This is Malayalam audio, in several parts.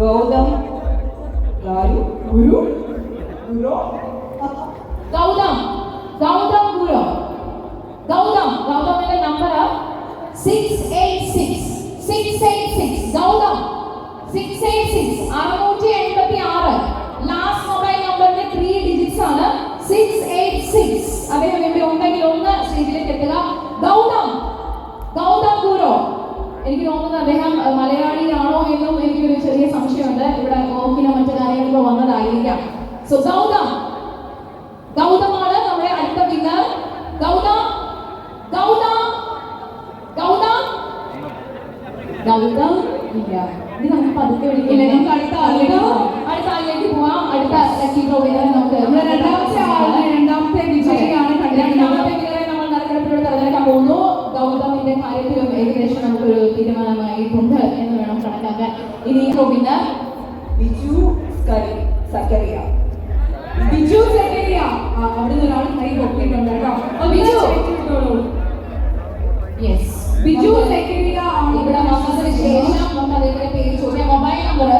ഗൗതം ഗാരു ഗുരു ഗൗതം ഗൗതം ഗുരു. Gautam ഗൗതമിന്റെ number six eight six six eight six Gautam. Six eight six അറുന്നൂറ്റി എൺപത്തി ആറ് ലാസ്റ്റ് മൊബൈൽ നമ്പറിന്റെ ത്രീ ഡിജിറ്റ്സ് ആണ് സിക്സ് എയ്റ്റ് സിക്സ് അദ്ദേഹം ഇവിടെ ഉണ്ടെങ്കിൽ ഒന്ന് സ്റ്റേജിലേക്ക് എത്തുക. ഗൗതം. ഗൗതം ഗുരു. എനിക്ക് തോന്നുന്നത് അദ്ദേഹം മലയാളിയാണോ എന്നും എനിക്കൊരു ചെറിയ സംശയമുണ്ട് സോ ഗൗതം. ഗൗതമാണ് നമ്മുടെ അടുത്ത വിന്നർ ഗൗതം. ഗൗതം. ഗൗതം. ഗൗതം ഇല്ല. ഇത് നമുക്ക് പതുക്കെ വിളിക്കില്ല? നമുക്ക് അടുത്ത ആളിലേക്ക്. അടുത്ത ആളിലേക്ക് പോവാം. അടുത്ത ലക്കി വിന്നർ നമുക്ക് നമ്മുടെ രണ്ടാമത്തെ ആൾ. രണ്ടാമത്തെ വിജയിയാണ് രണ്ടാമത്തെ വിന്നറെ നമ്മൾ നറുക്കെടുപ്പിലൂടെ തെരഞ്ഞെടുക്കാൻ പോകുന്നു. ഗൗതമിന്റെ കാര്യത്തിലും ഏകദേശം നമുക്കൊരു തീരുമാനമായിട്ടുണ്ട് എന്ന് വേണം കണക്കാക്കാൻ. ഇനി വിന്നർ ബിജു സ്കരി സക്കറിയ. ബിജു. ഇവിടെ വന്നതിന് ശേഷം നമുക്ക് അദ്ദേഹത്തിന്റെ പേര് ചോദിക്കാം. മൊബൈൽ നമ്പർ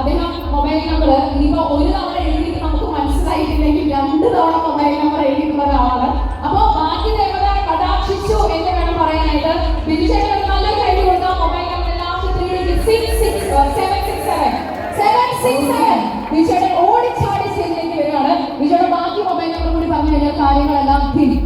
അദ്ദേഹം മൊബൈൽ നമ്പർ ഇനിയിപ്പോ ഒരു തവണ എഴുതിയിട്ട് നമുക്ക് മനസ്സിലായിട്ടില്ലെങ്കിൽ രണ്ട് തവണ മൊബൈൽ നമ്പർ എഴുതിയിട്ടുള്ള ഒരാളാണ്. അപ്പോ ബാക്കി ദേവത കടാക്ഷിച്ചു എന്ന് വേണം പറയാനായിട്ട്. നല്ല കൈ കൊടുക്കാം. Mobile number last three six six seven six seven seven six seven ഓടിച്ചാടി വരികയാണ്. ബിജുയുടെ ബാക്കി മൊബൈൽ നമ്പർ കൂടി പറഞ്ഞു കഴിഞ്ഞാൽ കാര്യങ്ങളെല്ലാം തിരി